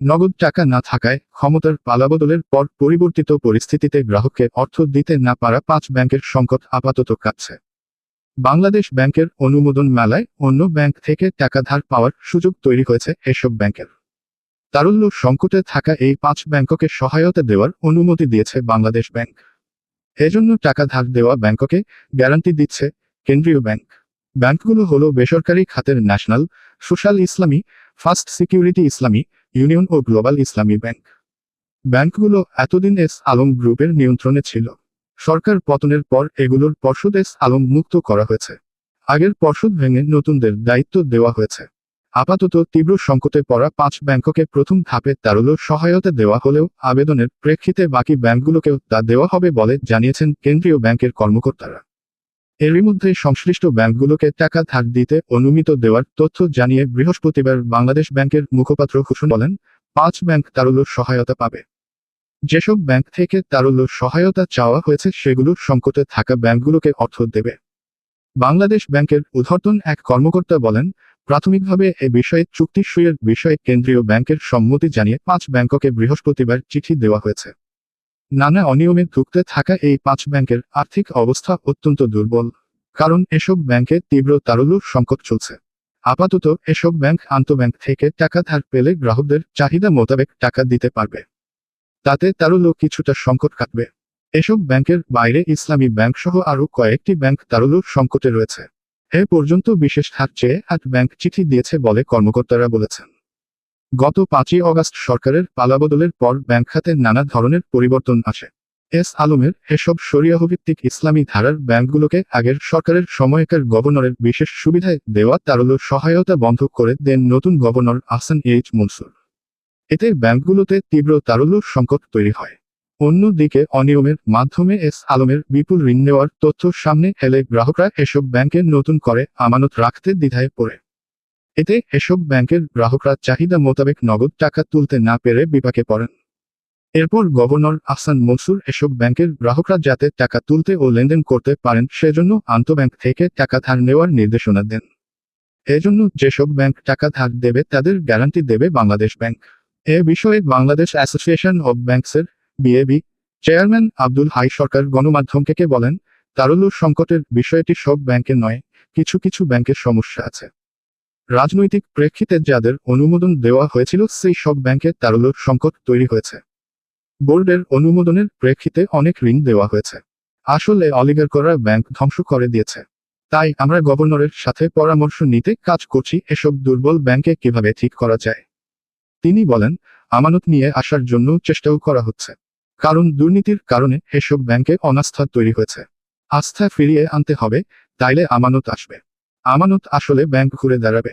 নগদ টাকা না থাকায় ক্ষমতার পালাবদলের পর পরিবর্তিত পরিস্থিতিতে গ্রাহককে অর্থ দিতে না পারা পাঁচ ব্যাংকের সংকট আপাতত কাটছে। বাংলাদেশ ব্যাংকের অনুমোদন মেলায় অন্য ব্যাংক থেকে টাকা ধার পাওয়ার সুযোগ তৈরি হয়েছে এসব ব্যাংকের। তারল্য সংকটে থাকা এই পাঁচ ব্যাংককে সহায়তা দেওয়ার অনুমতি দিয়েছে বাংলাদেশ ব্যাংক। এজন্য টাকা ধার দেওয়া ব্যাংককে গ্যারান্টি দিচ্ছে কেন্দ্রীয় ব্যাংক। ব্যাংকগুলো হলো বেসরকারি খাতের national, social Islami, first security Islami union ও গ্লোবাল ইসলামী ব্যাংক। ব্যাংকগুলো এতদিন এস আলম গ্রুপের নিয়ন্ত্রণে ছিল। সরকার পতনের পর এগুলোর পর্ষদ এস আলম মুক্ত করা হয়েছে। আগের পর্ষদ ভেঙে নতুনদের দায়িত্ব দেওয়া হয়েছে। আপাতত তীব্র সংকটে পড়া পাঁচ ব্যাংককে প্রথম ধাপে তারল সহায়তা দেওয়া হলেও আবেদনের প্রেক্ষিতে বাকি ব্যাংকগুলোকেও তা দেওয়া হবে বলে জানিয়েছেন কেন্দ্রীয় ব্যাংকের কর্মকর্তারা। এরই মধ্যে সংশ্লিষ্ট ব্যাংকগুলোকে টাকা ধার দিতে অনুমিত দেওয়ার তথ্য জানিয়ে বৃহস্পতিবার বাংলাদেশ ব্যাংকের মুখপাত্র হুসুন বলেন পাঁচ ব্যাংক তারল সহায়তা পাবে। যেসব ব্যাংক থেকে তারল্য সহায়তা চাওয়া হয়েছে, সেগুলো সংকটে থাকা ব্যাংকগুলোকে অর্থ দেবে। বাংলাদেশ ব্যাংকের উদ্ধর্তন এক কর্মকর্তা বলেন, প্রাথমিকভাবে এ বিষয়ে চুক্তি সইয়ের বিষয়ে কেন্দ্রীয় ব্যাংকের সম্মতি জানিয়ে পাঁচ ব্যাংককে বৃহস্পতিবার চিঠি দেওয়া হয়েছে। নানা অনিয়মে ধুঁকতে থাকা এই পাঁচ ব্যাংকের আর্থিক অবস্থা অত্যন্ত দুর্বল, কারণ এসব ব্যাংকে তীব্র তারল্য সংকট চলছে। আপাতত এসব ব্যাংক আন্তঃব্যাংক থেকে টাকা ধার পেলে গ্রাহকদের চাহিদা মোতাবেক টাকা দিতে পারবে। তাতে তারল্য কিছুটা সংকট কাটবে। এসব ব্যাংকের বাইরে ইসলামী ব্যাংক সহ আরও কয়েকটি ব্যাংক তারল্য সংকটে রয়েছে। এ পর্যন্ত বিশেষ হাত চেয়ে আট ব্যাংক চিঠি দিয়েছে বলে কর্মকর্তারা বলেছেন। গত পাঁচই অগাস্ট সরকারের পালাবদলের পর ব্যাংক খাতে নানা ধরনের পরিবর্তন আসে এস আলমের এসব সরিয়াহভিত্তিক ইসলামী ধারার ব্যাংকগুলোকে আগের সরকারের সময়কার গভর্নরের বিশেষ সুবিধায় দেওয়া তারল্য সহায়তা বন্ধ করে দেন নতুন গভর্নর আহসান এইচ মনসুর। এতে ব্যাংকগুলোতে তীব্র তারল্য সংকট তৈরি হয়। অন্যদিকে অনিয়মের মাধ্যমে এস আলমের বিপুল ঋণ নেওয়ার তথ্য সামনে এলে গ্রাহকরা এসব ব্যাংকে নতুন করে আমানত রাখতে দ্বিধায় পড়ে। এতে এসব ব্যাংকের গ্রাহকরা চাহিদা মোতাবেক নগদ টাকা তুলতে না পেরে বিপাকে পড়েন। এরপর গভর্নর আহসান মনসুর এসব ব্যাংকের গ্রাহকরা যাতে টাকা তুলতে ও লেনদেন করতে পারেন, সেজন্য আন্তঃব্যাংক থেকে টাকা ধার নেওয়ার নির্দেশনা দেন। এজন্য যেসব ব্যাংক টাকা ধার দেবে, তাদের গ্যারান্টি দেবে বাংলাদেশ ব্যাংক। এ বিষয়ে বাংলাদেশ অ্যাসোসিয়েশন অব ব্যাংকসের বিএবি চেয়ারম্যান আব্দুল হাই সরকার গণমাধ্যমকে বলেন, তারল্য সংকটের বিষয়টি সব ব্যাংকের নয়, কিছু কিছু ব্যাংকের সমস্যা আছে। রাজনৈতিক প্রেক্ষিতে যাদের অনুমোদন দেওয়া হয়েছিল, সেই সব ব্যাংকে তারল্য সংকট তৈরি হয়েছে। বোর্ডের অনুমোদনের প্রেক্ষিতে অনেক ঋণ দেওয়া হয়েছে। আসলে অলিগার করা ব্যাংক ধ্বংস করে দিয়েছে। তাই আমরা গভর্নরের সাথে পরামর্শ নিতে কাজ করছি, এসব দুর্বল ব্যাংকে কীভাবে ঠিক করা যায়। তিনি বলেন, আমানত নিয়ে আসার জন্য চেষ্টাও করা হচ্ছে। কারণ দুর্নীতির কারণে এসব ব্যাংকে অনাস্থা তৈরি হয়েছে। আস্থা ফিরিয়ে আনতে হবে, তাইলে আমানত আসবে। আমানত আসলে ব্যাংক ঘুরে দাঁড়াবে।